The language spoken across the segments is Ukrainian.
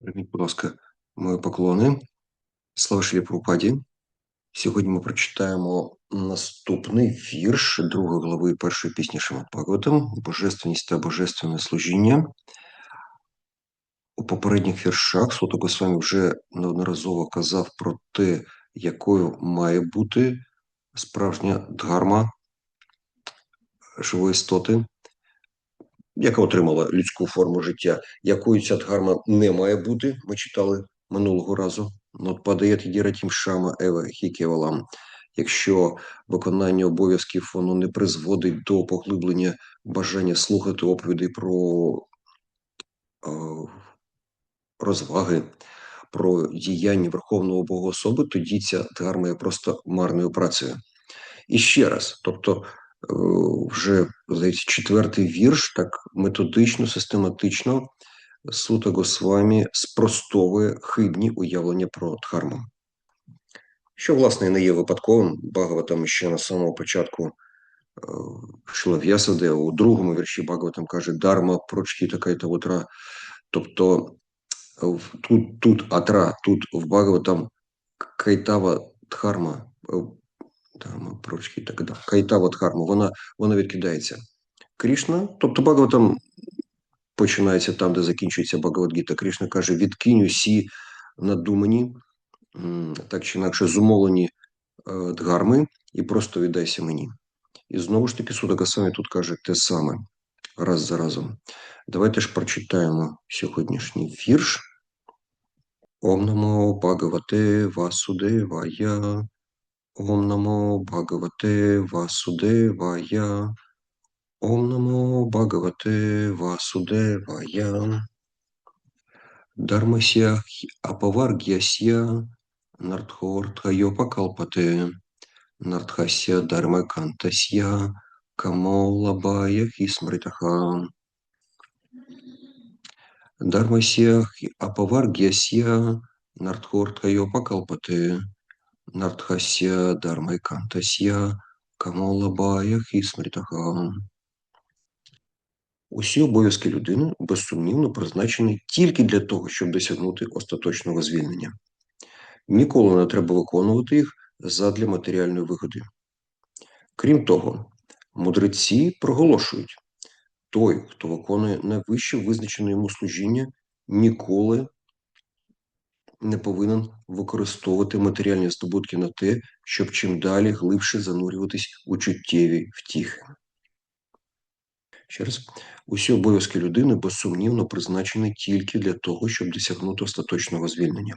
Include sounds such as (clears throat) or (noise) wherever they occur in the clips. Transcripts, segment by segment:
Прийміть, будь ласка, мої поклони. Слава Шилі Прабхупаді. Сьогодні ми прочитаємо наступний вірш другої глави першої пісні Шримад Божественність та Божественне служіння. У попередніх віршах Суто Госвамі вже неодноразово казав про те, якою має бути справжня дгарма живої істоти, яка отримала людську форму життя, якою ця дгарма не має бути. Ми читали минулого разу. От падає діратім Ева Хікевалам. Якщо виконання обов'язків воно не призводить до поглиблення бажання слухати оповіді про е, розваги, про діяння Верховного Бога особи, тоді ця дгарма є просто марною працею. І ще раз, тобто вже здається, четвертий вірш, так методично, систематично Сута Госвамі спростовує хибні уявлення про Дхарму. Що, власне, не є випадковим, Багаватам ще на самому початку е, Шлав'ясаде, у другому вірші Багаватам каже Дарма прочки така та утра. Тобто тут тут атра, тут в Багаватам Кайтава Дхарма там прочки так далі. Кайтава Дхарма, вона вона відкидається. Крішна, тобто Багаватам починається там, де закінчується Багавадгіта. Крішна каже: відкинь усі надумані, так чи інакше зумовлені е, дгарми, і просто віддайся мені. І знову ж таки, Суда Гасамі тут каже те саме раз за разом. Давайте ж прочитаємо сьогоднішній вірш. Ом Бхагавате Васудевая. Ом намо Бхагавате Васудевая. Ом намо Бхагавате Васудевая. Дармасия Апаваргьясия Нартхор Тхайопакалпате. Нартхасия Дармакантасия Камолабая Хисмритаха. Дармасия Апаваргьясия Нартхор Тхайопакалпате. Нартхор Нартхася Дармайкантасья Камолабая Хисмритаха. Усі обов'язки людини безсумнівно призначені тільки для того, щоб досягнути остаточного звільнення. Ніколи не треба виконувати їх задля матеріальної вигоди. Крім того, мудреці проголошують, той, хто виконує найвище визначене йому служіння, ніколи не повинен використовувати матеріальні здобутки на те, щоб чим далі глибше занурюватись у чуттєві втіхи. Ще раз, усі обов'язки людини безсумнівно призначені тільки для того, щоб досягнути остаточного звільнення.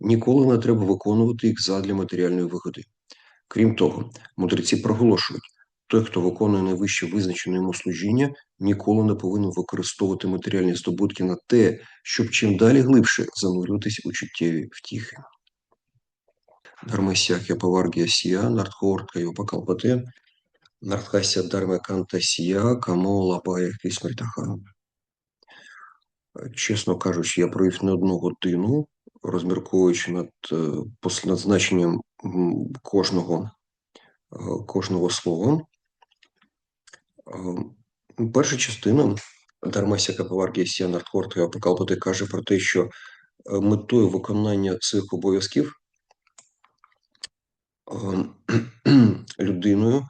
Ніколи не треба виконувати їх задля матеріальної вигоди. Крім того, мудреці проголошують, той, хто виконує найвище визначене йому служіння, ніколи не повинен використовувати матеріальні здобутки на те, щоб чим далі глибше занурюватись у чуттєві втіхи. Дармасяхя Паваргія Сія, Нардхорка Йопакалпате, Нартхася Дармекантасія, Камола Баяхи Смертаха. Чесно кажучи, я провів не одну годину, розмірковуючи над, е, над значенням кожного е, кожного слова. Е, перша частина Дармася Капаваргія Сія Нартхорта Апокалпоти каже про те, що метою виконання цих обов'язків (clears throat) людиною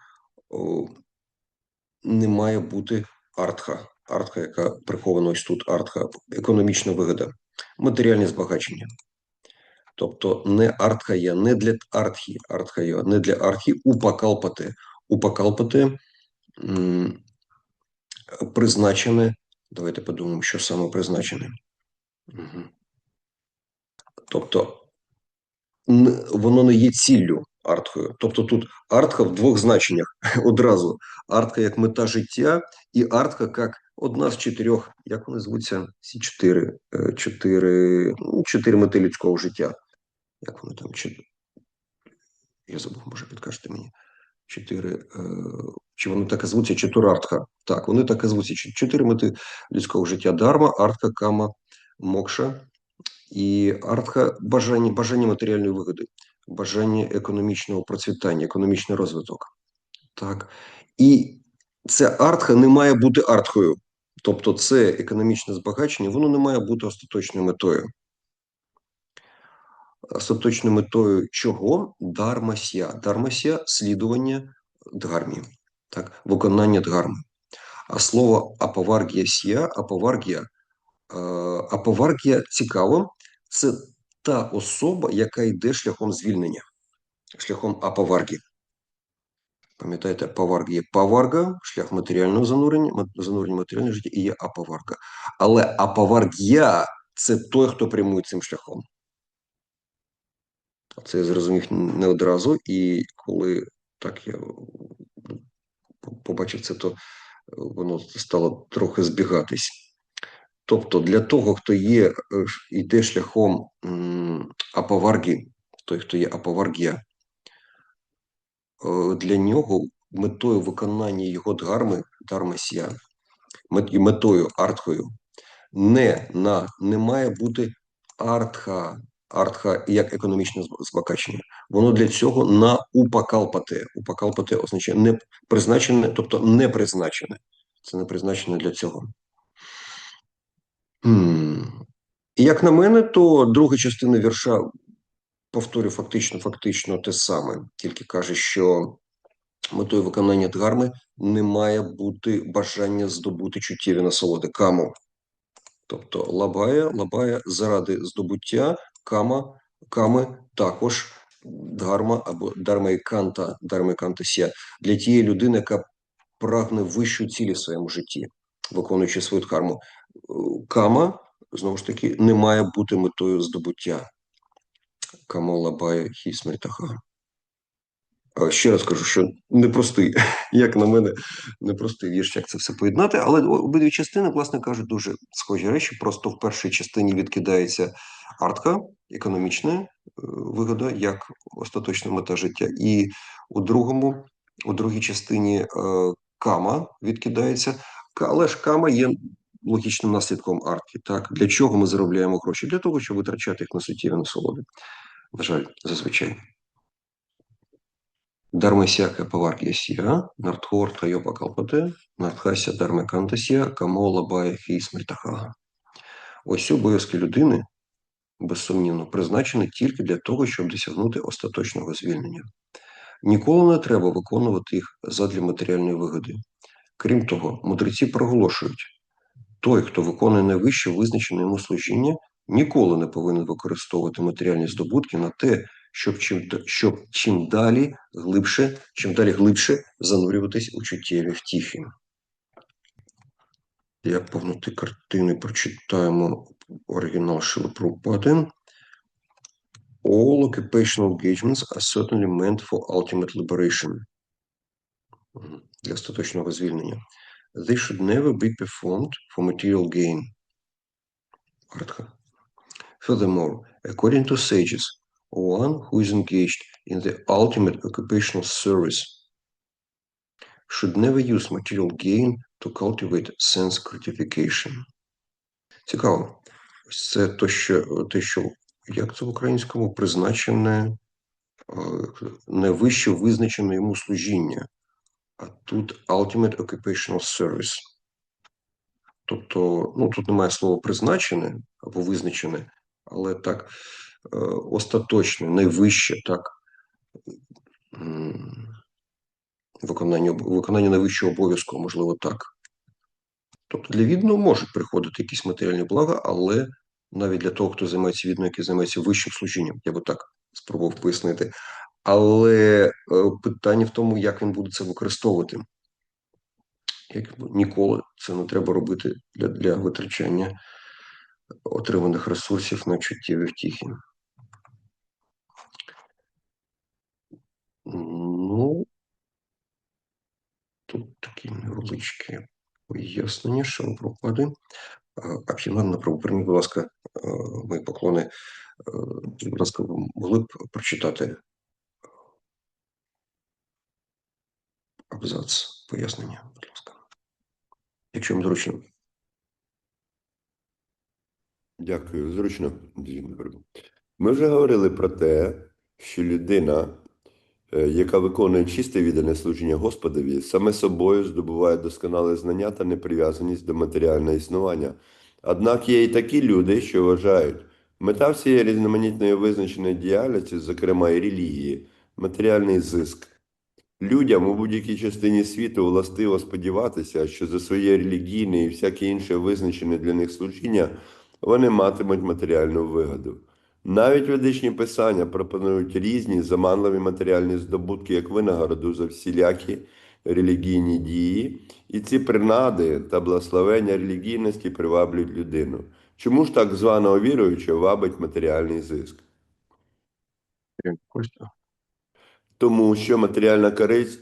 не має бути артха. Артха, яка прихована ось тут артха, економічна вигода, матеріальне збагачення. Тобто не артхая, не для артхі, артхая, не для архі, упакалпати. Упакалпати призначене. Давайте подумаємо, що саме призначене. Угу. Тобто воно не є ціллю артхою. Тобто тут артха в двох значеннях (laughs) одразу: артха як мета життя, і артха як одна з чотирьох, як вони звуться, ці чотири е, чотири, ну, чотири мети людського життя. Як вони там Я забув, може підкажете мені. Чотири. Е, чи вони так і звуться? Чотирартха. Так, вони так і звуться. Чотири мети людського життя: дарма, артха, кама, мокша і артха бажання, бажання матеріальної вигоди бажання економічного процвітання, економічний розвиток. Так. І ця артха не має бути артхою. Тобто, це економічне збагачення, воно не має бути остаточною метою. Остаточною метою чого? Дармасія. Дармасія слідування дгармі, так, виконання дгарми. А слово апаваргія сія, апаваргія, е, апаваргія цікаво, це та особа, яка йде шляхом звільнення, шляхом апаваргі. Пам'ятаєте, паварг є паварга, шлях матеріального занурення, занурення матеріального життя і є апаварга. Але апаваргія це той, хто прямує цим шляхом. Це я зрозумів не одразу, і коли так я побачив це, то воно стало трохи збігатись. Тобто, для того, хто є, е, йде шляхом м, апаваргі, той, хто є апаваргія, е, для нього метою виконання його дгарми, дармасія, метою артхою, не на не має бути артха, артха як економічне зб- збагачення. Воно для цього на упакалпате. Упакалпате означає не призначене, тобто не призначене. Це не призначене для цього. І як на мене, то друга частина вірша повторює фактично, фактично те саме, тільки каже, що метою виконання дгарми не має бути бажання здобути чуттєві насолоди каму. Тобто лабая, лабая заради здобуття кама, ками також дгарма або дармайканта, дармайканта сія для тієї людини, яка прагне вищу цілі в своєму житті, виконуючи свою дхарму. Кама, знову ж таки, не має бути метою здобуття. Кама лабая хісмертаха. Ще раз кажу, що непростий, (laughs) як на мене, непростий вірш, як це все поєднати. Але обидві частини, власне кажуть, дуже схожі речі. Просто в першій частині відкидається артка, економічна е, вигода, як остаточна мета життя. І у другому, у другій частині е, кама відкидається. Але ж кама є логічним наслідком артки. Так, для чого ми заробляємо гроші? Для того, щоб витрачати їх на суттєві насолоди. На жаль, зазвичай. Дharmasya Паваргясya, Нартхор Йопа Калпате, Нартхася Дармекантасya, Камола Бая Смертаха. Ось обов'язки людини, безсумнівно, призначені тільки для того, щоб досягнути остаточного звільнення. Ніколи не треба виконувати їх задля матеріальної вигоди. Крім того, мудреці проголошують, той, хто виконує найвище визначене йому служіння, ніколи не повинен використовувати матеріальні здобутки на те, щоб чим, щоб чим далі глибше, чим далі глибше занурюватись у чуттєві втіхи. Для повноти картини прочитаємо оригінал Шилопрупади. All occupational engagements are certainly meant for ultimate liberation. Мгм. Для остаточного звільнення. They should never be performed for material gain. Артха. Furthermore, according to sages, one who is engaged in the ultimate occupational service should never use material gain to cultivate sense gratification. Цікаво. Це то, що, те, що як це в українському призначене е, найвище визначене йому служіння. А тут ultimate occupational service. Тобто, ну тут немає слова призначене або визначене, але так е, остаточне, найвище, так виконання, виконання найвищого обов'язку, можливо, так. Тобто для відданого можуть приходити якісь матеріальні блага, але навіть для того, хто займається відданом, який займається вищим служінням, я би так спробував пояснити. Але е, питання в тому, як він буде це використовувати. Як ніколи це не треба робити для, для витрачання отриманих ресурсів на чуттєві втіхи. Ну, тут такі невеличкі пояснення, що пропади. Абхіманна правопорні, будь ласка, мої поклони. Будь ласка, могли б прочитати абзац пояснення, будь ласка. Якщо вам зручно. Дякую, зручно. Ми вже говорили про те, що людина, яка виконує чисте віддане служіння Господові, саме собою здобуває досконале знання та неприв'язаність до матеріального існування. Однак є і такі люди, що вважають, мета всієї різноманітної визначеної діяльності, зокрема і релігії, матеріальний зиск. Людям у будь-якій частині світу властиво сподіватися, що за своє релігійне і всяке інше визначене для них служіння вони матимуть матеріальну вигоду. Навіть ведичні писання пропонують різні заманливі матеріальні здобутки як винагороду за всілякі релігійні дії, і ці принади та благословення релігійності приваблюють людину. Чому ж так званого віруючого вабить матеріальний зиск? Тому що матеріальна користь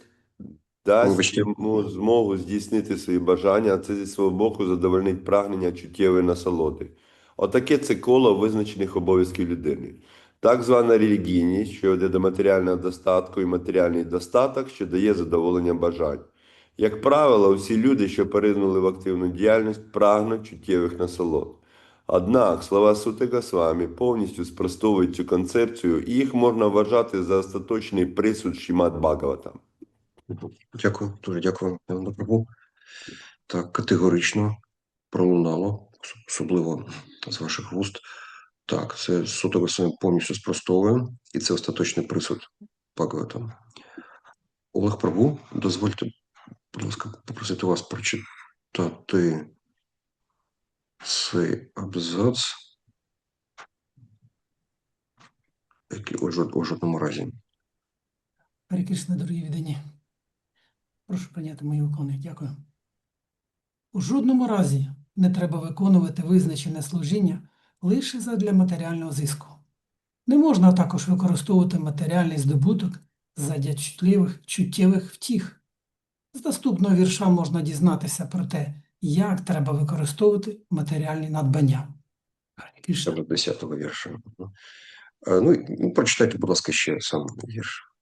дасть йому змогу здійснити свої бажання, а це зі свого боку задовольнить прагнення чуттєвої насолоди. Отаке це коло визначених обов'язків людини. Так звана релігійність, що веде до матеріального достатку, і матеріальний достаток, що дає задоволення бажань. Як правило, всі люди, що перейнули в активну діяльність, прагнуть чуттєвих насолод. Однак слова Сути Госвамі повністю спростовують цю концепцію, і їх можна вважати за остаточний присуд Шімат Бхагаватам. Дякую, дуже дякую, Прабу. Так, категорично пролунало, особливо з ваших вуст. Так, це суто Госвамі повністю спростовує, і це остаточний присуд Бхагаватам. Олег Прабу, дозвольте, будь ласка, попросити вас прочитати цей абзац, який у, жодному разі. Кришна, дорогі віддані. Прошу прийняти мої уклони. Дякую. У жодному разі не треба виконувати визначене служіння лише задля матеріального зиску. Не можна також використовувати матеріальний здобуток задля чутливих, чуттєвих втіх. З наступного вірша можна дізнатися про те, як треба використовувати матеріальні надбання. Гарі Це Кришна. до 10-го вірша. Е, Ну, ну, прочитайте, будь ласка, ще сам вірш.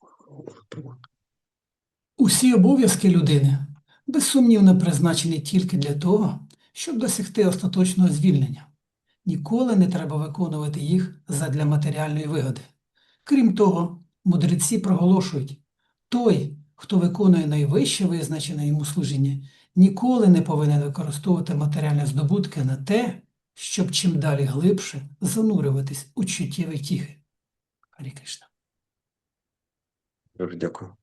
Усі обов'язки людини безсумнівно призначені тільки для того, щоб досягти остаточного звільнення. Ніколи не треба виконувати їх задля матеріальної вигоди. Крім того, мудреці проголошують, той, хто виконує найвище визначене йому служіння, ніколи не повинен використовувати матеріальні здобутки на те, щоб чим далі глибше занурюватись у чуттєві тіхи. Кришна. Дуже дякую.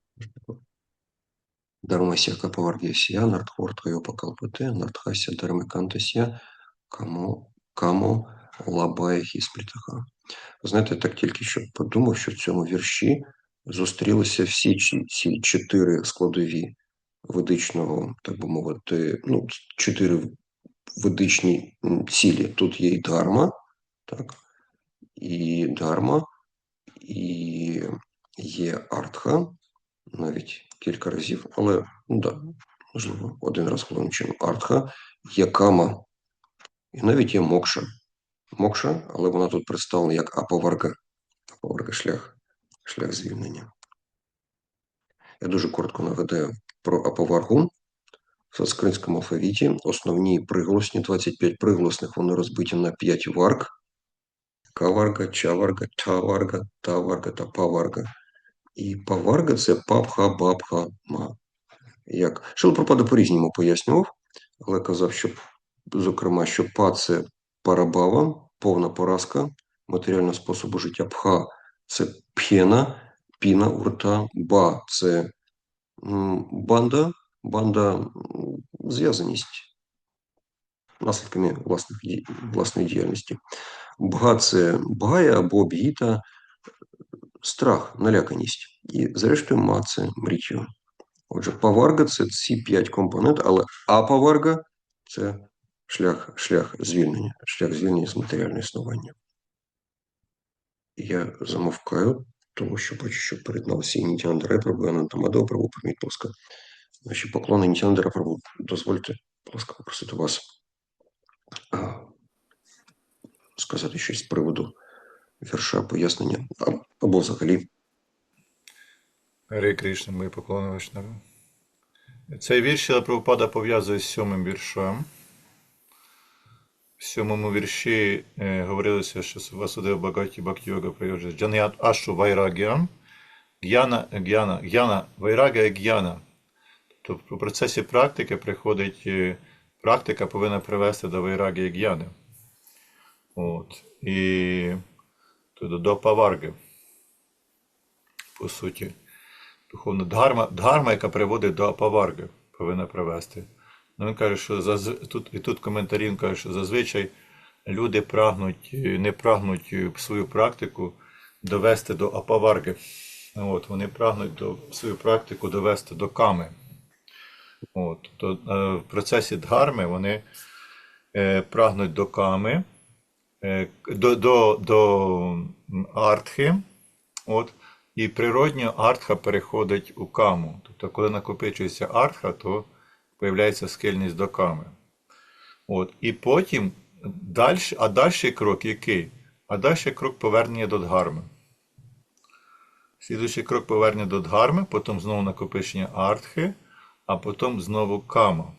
Дуже дякую. Дармася капаваргесія, нартхортка йопакалпате, нартхася дармикантасія, камо, камо лабає хісплітаха. Знаєте, так тільки що подумав, що в цьому вірші зустрілися всі ці, чотири складові ведичного, так би мовити, ну, чотири ведичні цілі. Тут є і дharma, так, і дharma, і є артха, навіть кілька разів, але ну да, можливо, один раз головним. Артха, є кама, і навіть є мокша. Мокша, але вона тут представлена як апаварга. Апаварга шлях, шлях звільнення. Я дуже коротко нагадаю про апаваргу. В санскритському алфавіті основні приголосні, 25 приголосних, вони розбиті на 5 варг. Каварга, чаварга, чаварга, таварга та паварга. І паварга це папха, бабха, ма. Як Шилпропада по-різному пояснював, але казав, що, зокрема, що па це парабава, повна поразка матеріального способу життя. Пха це п'єна, піна у рта, ба це банда, банда зв'язаність наслідками власних, власної діяльності. Бга це бгая або б'їта, страх, наляканість. І, зрештою, ма це мрічо. Отже, паварга це ці п'ять компонент, але апаварга це шлях, шлях звільнення, шлях звільнення з матеріального існування. Я замовкаю, тому що бачу, що приєдналися і Нітяна Репрабу, і Анантамадова Прабу, прийміть, будь. Наші поклони Нітяна Репрабу, дозвольте, будь ласка, попросити вас сказати щось з приводу вірша, пояснення, або взагалі. Гарі Кришна, мої поклони Вишнаву. Цей вірш Прабхупада пов'язує з сьомим віршем. В сьомому вірші е, говорилося, що Васудев Багаті Бхакти Йога Прайоджа Джаніат Ашу Вайрагям. г'яна, г'яна, г'яна, вайрага і г'яна. Тобто в процесі практики приходить, е, практика повинна привести до вайраги і г'яни. От. І тобто до паварги, по суті. Духовна дхарма, дхарма, яка приводить до апаварги, повинна привести. Ну, він каже, що заз... тут, і тут коментарі він каже, що зазвичай люди прагнуть, не прагнуть е, свою практику довести до апаварги. От, вони прагнуть до, свою практику довести до ками. От, то, е, в процесі дхарми вони е, прагнуть до ками, до, до, до артхи. От, і природньо артха переходить у каму. Тобто, коли накопичується артха, то появляється схильність до ками. От, і потім далі, а далі крок який? А далі крок повернення до дхарми. Слідуючий крок повернення до дхарми, потім знову накопичення артхи, а потім знову кама.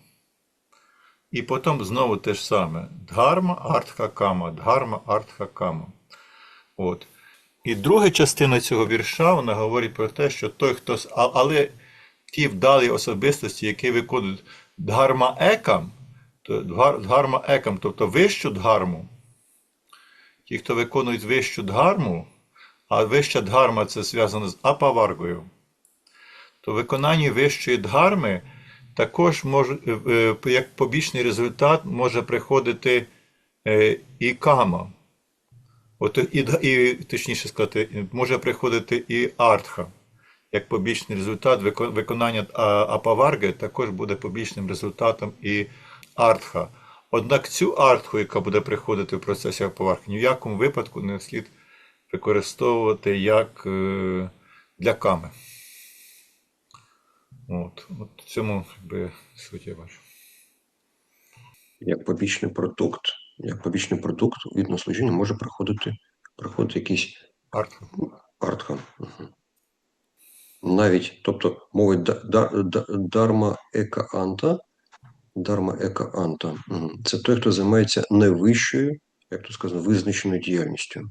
І потім знову те ж саме. Дхарма, артха, кама, дхарма, артха, кама. От. І друга частина цього вірша вона говорить про те, що той, хто. Але ті вдалі особистості, які виконують дхарма екам, то дхар- екам, тобто вищу дхарму, ті, хто виконують вищу дхарму, а вища дхарма це зв'язано з апаваргою, то виконання вищої дхарми також може, е, е, як побічний результат може приходити е, і кама. От і, і точніше сказати, може приходити і артха. Як побічний результат виконання апаварги також буде побічним результатом і артха. Однак цю артху, яка буде приходити в процесі апаварги, ні в якому випадку не слід використовувати як для ками. От, от в цьому якби, суть я бачу. Як побічний продукт, як побічний продукт від наслужіння може приходити, приходити якийсь артха. Мгм. Навіть, тобто мовить да- да- да- дарма ека анта, дарма ека анта. Мгм. Це той, хто займається найвищою, як то сказано, визначеною діяльністю.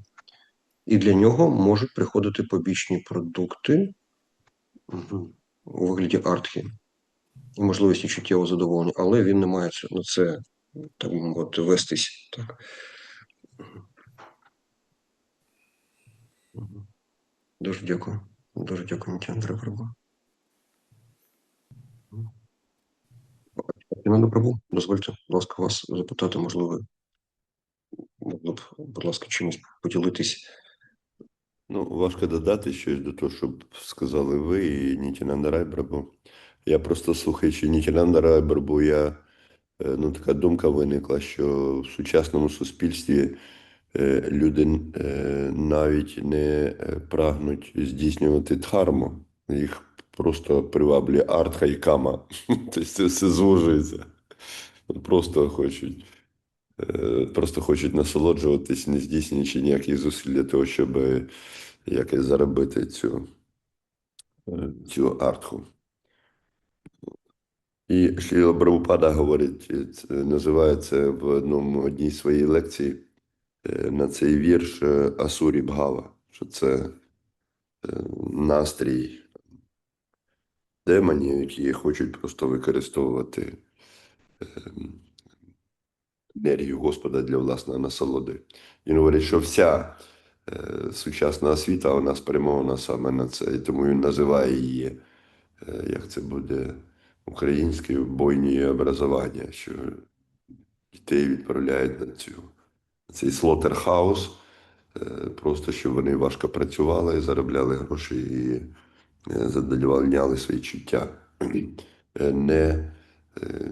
І для нього можуть приходити побічні продукти мгм, у вигляді артхи і можливості чуттєвого задоволення, але він не має на це, так би вестись. Так. Дуже дякую. Дуже дякую, Нітяндра Прабу. Нітянандра Прабу, дозвольте, будь ласка, вас запитати, можливо, могли б, будь ласка, чимось поділитись. Ну, важко додати щось до того, щоб сказали ви і Нітянанда Райбрабу. Я просто слухаючи Нітянанда Райбрабу, я, е, ну, така думка виникла, що в сучасному суспільстві е, люди е, навіть не прагнуть здійснювати дхарму. Їх просто приваблює артха і кама. (laughs) Тобто це все звужується. Просто хочуть. Е, Просто хочуть насолоджуватись, не здійснюючи ніяких зусиль для того, щоб е, якось заробити цю, е, цю артху. І Шріла Прабхупада говорить, називає це в одному одній своїй лекції на цей вірш Асурі Бгава, що це настрій демонів, які хочуть просто використовувати е, енергію Господа для власної насолоди. Він говорить, що вся е, сучасна освіта вона спрямована саме на це. І тому він називає її, е, як це буде українською бойні образування, що дітей відправляють на цю на цей слотерхаус, е, просто щоб вони важко працювали, заробляли гроші і е, задовольняли свої чуття. Е, Не е,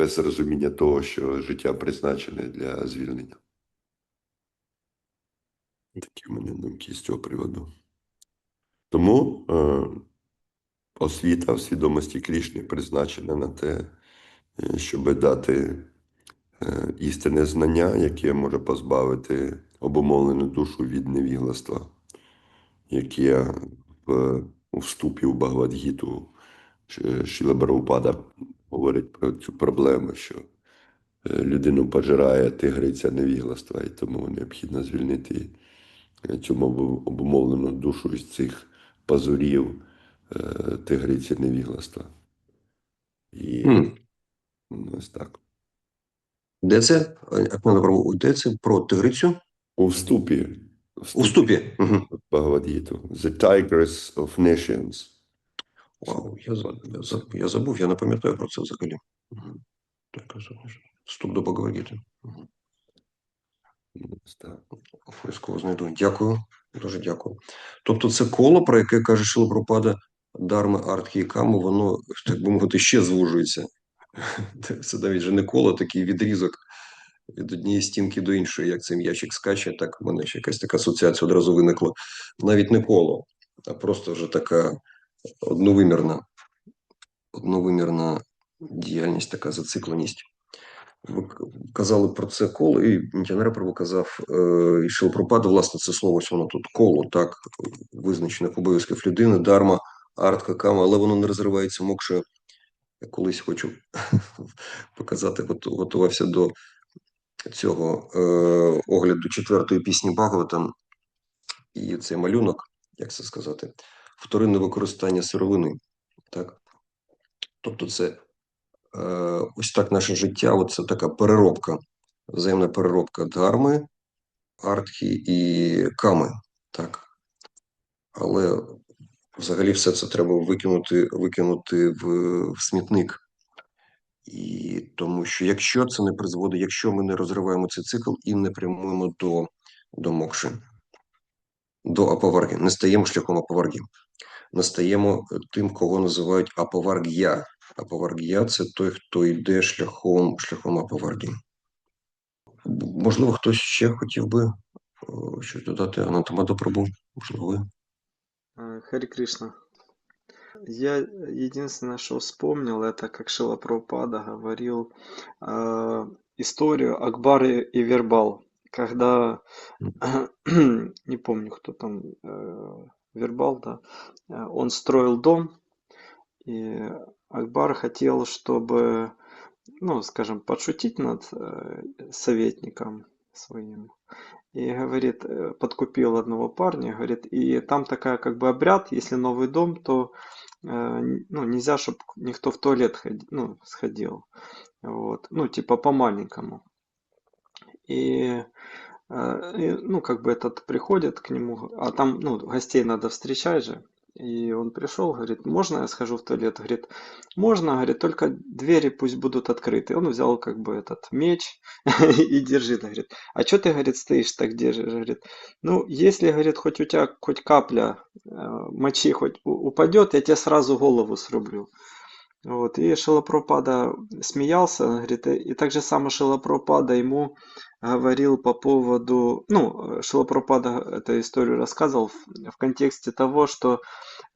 без розуміння того, що життя призначене для звільнення. Такі в мене думки з цього приводу. Тому е, освіта в свідомості Крішни призначена на те, е, щоб дати е, істинне знання, яке може позбавити обумовлену душу від невігластва, яке в, у вступі у Багавадгіту Шіла Бараупада говорить про цю проблему, що е, людину пожирає тигриця невігластва, і тому необхідно звільнити е, цю мову- обумовлену душу із цих пазурів, е, тигриці невігластва. І ну, ось так. Де це? Де це про тигрицю? У вступі. У вступі. Багавадгіту. The Tigress of Nations. Вау, я, за- я, за- я забув, я не пам'ятаю про це взагалі. Так? Вступ до Багавагіти. Мгм. Обов'язково знайду. Дякую, дуже дякую. Тобто це коло, про яке каже Шилопропада, Дарми, Артхі і Ками, воно, так би мовити, ще звужується. (laughs) Це навіть вже не коло, такий відрізок від однієї стінки до іншої, як цей м'ячик скаче, так в мене ще якась така асоціація одразу виникла. Навіть не коло, а просто вже така одновимірна, одновимірна діяльність, така зацикленість. Ви казали про це коло, і Прабу казав, е, і Шилопропада, власне, це слово, воно тут коло, так, визначених обов'язків людини, дарма, артка, кама, але воно не розривається мокше. Я колись хочу (laughs) показати, готувався до цього е, огляду четвертої пісні Багаватам, і цей малюнок, як це сказати, вторинне використання сировини. Так? Тобто, це е, ось так наше життя, це така переробка, взаємна переробка дгарми, артхі і ками. Так? Але взагалі все це треба викинути, викинути в, в смітник. І тому що якщо це не призводить, якщо ми не розриваємо цей цикл і не прямуємо до, до мокши, до аповарги, не стаємо шляхом аповарги, не стаємо тим, кого називають аповарг'я. Аповарг'я – це той, хто йде шляхом, шляхом аповарги. Б- Можливо, хтось ще хотів би о, щось додати. Анатомада пробув, можливо, ви. Э, Хари Кришна. Я единственное, что вспомнил, это как Шила Прабхупада говорил э, историю Акбар и и Вербал, Когда (clears throat) не помню, кто там э, Вербал, да, э, он строил дом, и Акбар хотел, чтобы, ну, скажем, подшутить над э, советником своим. И говорит, э, подкупил одного парня, говорит, и там такая как бы обряд, если новый дом, то э, ну, нельзя, чтобы никто в туалет ходи- ну, сходил. Вот. Ну, типа по-маленькому. И, э, и, ну, как бы этот приходит к нему, а там, ну, гостей надо встречать же. И он пришел, говорит, можно я схожу в туалет? Говорит, можно, говорит, только двери пусть будут открыты. Он взял как бы этот меч (laughs) и держит, говорит, а что ты, говорит, стоишь так держишь? Говорит, ну, если, говорит, хоть у тебя хоть капля э, мочи хоть упадет, я тебе сразу голову срублю. Вот, и Шилапропада смеялся, говорит, и и так же само Шилапропада ему говорил по поводу, ну, э, Шилапропада эту историю рассказывал в, в контексте того, что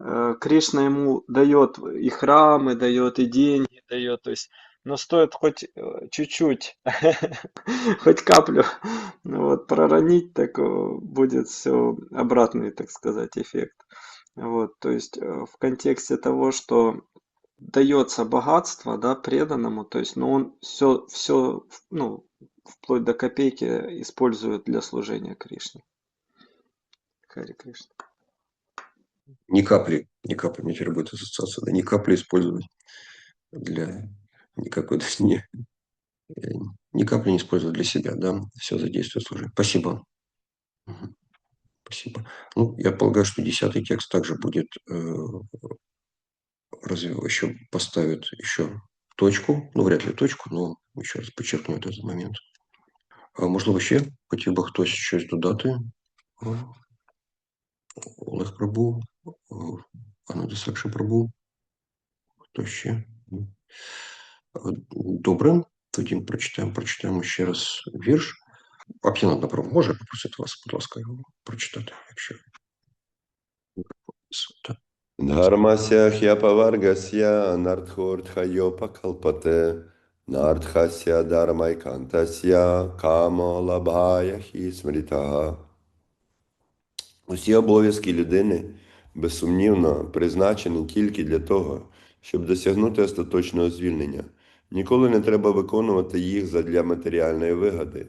э, Кришна ему дает и храмы, дает и деньги, дает, то есть, но стоит хоть э, чуть-чуть, (laughs) хоть каплю, ну вот, проронить, так э, будет все обратный, так сказать, эффект. Вот, то есть э, в контексте того, что дается богатство, да, преданному, то есть, но он все, все, ну, вплоть до копейки использует для служения Кришне. Хари Кришна. Ни капли, ни капли, мне теперь будет ассоциация, да, ни капли использовать для никакой, то не, э, ни капли не использовать для себя, да, все задействует служение. Спасибо. Спасибо. Ну, я полагаю, что десятый текст также будет, э, разве еще поставит еще точку, ну, вряд ли точку, но еще раз подчеркну этот момент. А можливо, ще хотів би хтось щось додати? Олег Прабу, Анна Сакша Прабу. Хто ще? Добре, тоді прочитаємо, прочитаємо ще раз вірш. Ап'янат направо може попросити вас, будь ласка, його. Так. Дхармася хяпаваргасya нартхортхайопа калпате нартхася дармайкантасya камо лабхая хі смритага. Усі обов'язки людини, безсумнівно, призначені тільки для того, щоб досягнути остаточного звільнення. Ніколи не треба виконувати їх задля матеріальної вигоди.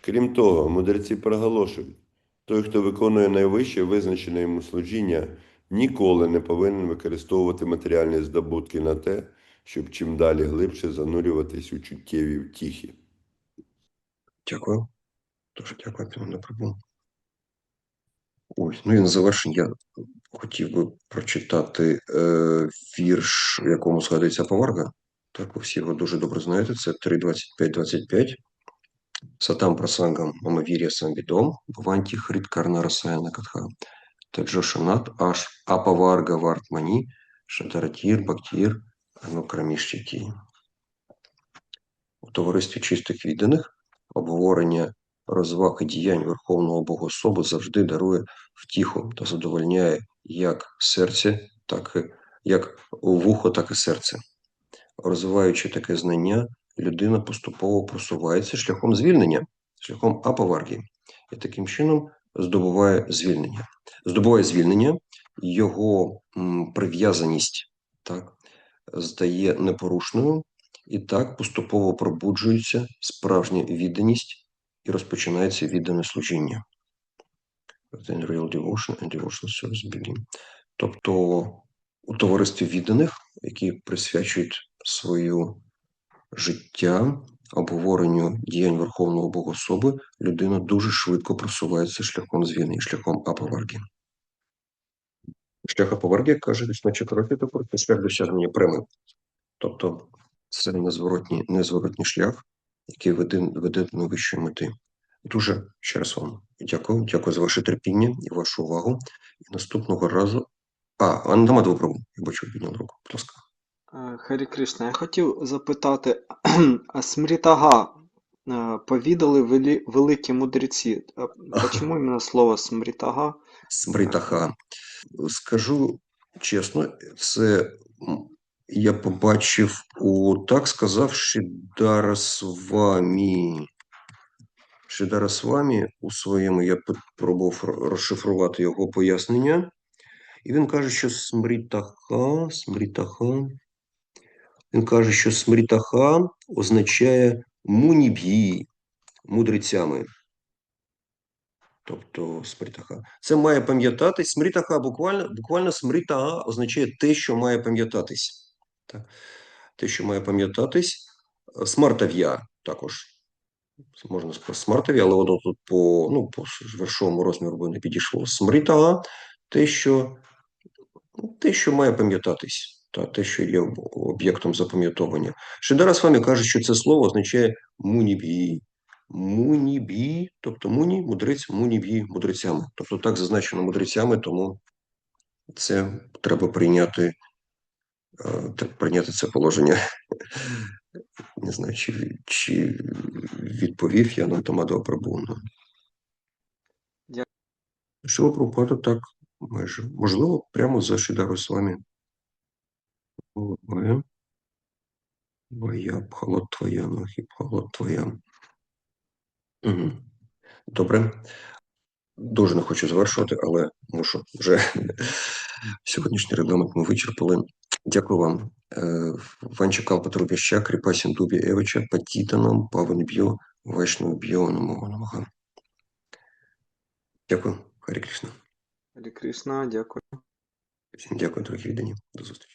Крім того, мудреці проголошують, той, хто виконує найвище визначене йому служіння, ніколи не повинен використовувати матеріальні здобутки на те, щоб чим далі глибше занурюватись у чуттєві втіхи. Дякую. Дуже дякую, Пане Прабу. Ось, ну і на завершення я хотів би прочитати е, вірш, в якому згадується Поварга. Так, ви всі його дуже добре знаєте. Це 3.25.25. Сатам прасангам мамавір'я самвідом, бхаванті хрит карна расаяна катха. Таджошанат аш апаварга вартмані, шатаратір бактір анукраміштіті. У товаристві чистих відданих обговорення розваг і діянь Верховного Богособи завжди дарує втіху та задовольняє як серце, так і як вухо, так і серце. Розвиваючи таке знання, людина поступово просувається шляхом звільнення, шляхом апаваргі, і таким чином здобуває звільнення. Здобуває звільнення, його прив'язаність так, стає непорушною, і так поступово пробуджується справжня відданість і розпочинається віддане служіння. Real devotion and devotional service begin. Тобто у товаристві відданих, які присвячують свою життя обговоренню діянь Верховного Богособи, людина дуже швидко просувається шляхом звільнення, шляхом апаваргі. Шлях апаваргі, як каже Кришна Чакроті, тепер це шлях досягнення преми. Тобто це незворотній, незворотній шлях, який веде, веде до найвищої мети. Дуже ще раз вам дякую. Дякую за ваше терпіння і вашу увагу. І наступного разу. А, Андамат Випробу, я бачу, ви підняли руку. Будь ласка. Е, Харі Кришна, я хотів запитати, (clears throat) а Смрітага е, повідали велі- великі мудреці. А Чому (laughs) іменно слово Смрітага? Смритаха. Скажу чесно, це я побачив у так сказав Шидарасвамі. Шидарасвамі у своєму я пробував розшифрувати його пояснення. І він каже, що смритаха, смритаха. Він каже, що смритаха означає муніб'ї, мудрецями. Тобто смритаха. Це має пам'ятатись. Смритаха буквально, буквально смритага означає те, що має пам'ятатись. Так. Те, що має пам'ятатись. Смартав'я також. Можна сказати смартав'я, але воно тут по, ну, по вершовому розміру би не підійшло. Смритага те, що, те, що має пам'ятатись. Та те, що є об'єктом запам'ятовування. Шидара з вами каже, що це слово означає мунібі. Мунібі, тобто муні, мудрець, мунібі, мудрецями. Тобто так зазначено мудрецями, тому це треба прийняти, е, прийняти це положення. (laughs) Не знаю, чи, чи відповів я на Томадо Прабуну. Дя- Що пропаду так майже. Можливо, прямо за Шидару з вами. Моя, моя пхала твоя, нахі пхала твоя. Угу. Добре. Дуже не хочу завершувати, але мушу вже (laughs) сьогоднішній регламент ми вичерпали. Дякую вам. Е, Ванча Калпатру Біща, Кріпа Сіндубі Евича, Патітанам, Паван Б'ю, Вайшнав Б'ю, Намога Намага. Дякую, Харі Кришна. Харі Кришна, дякую. Всім дякую, дорогі віддані. До зустрічі.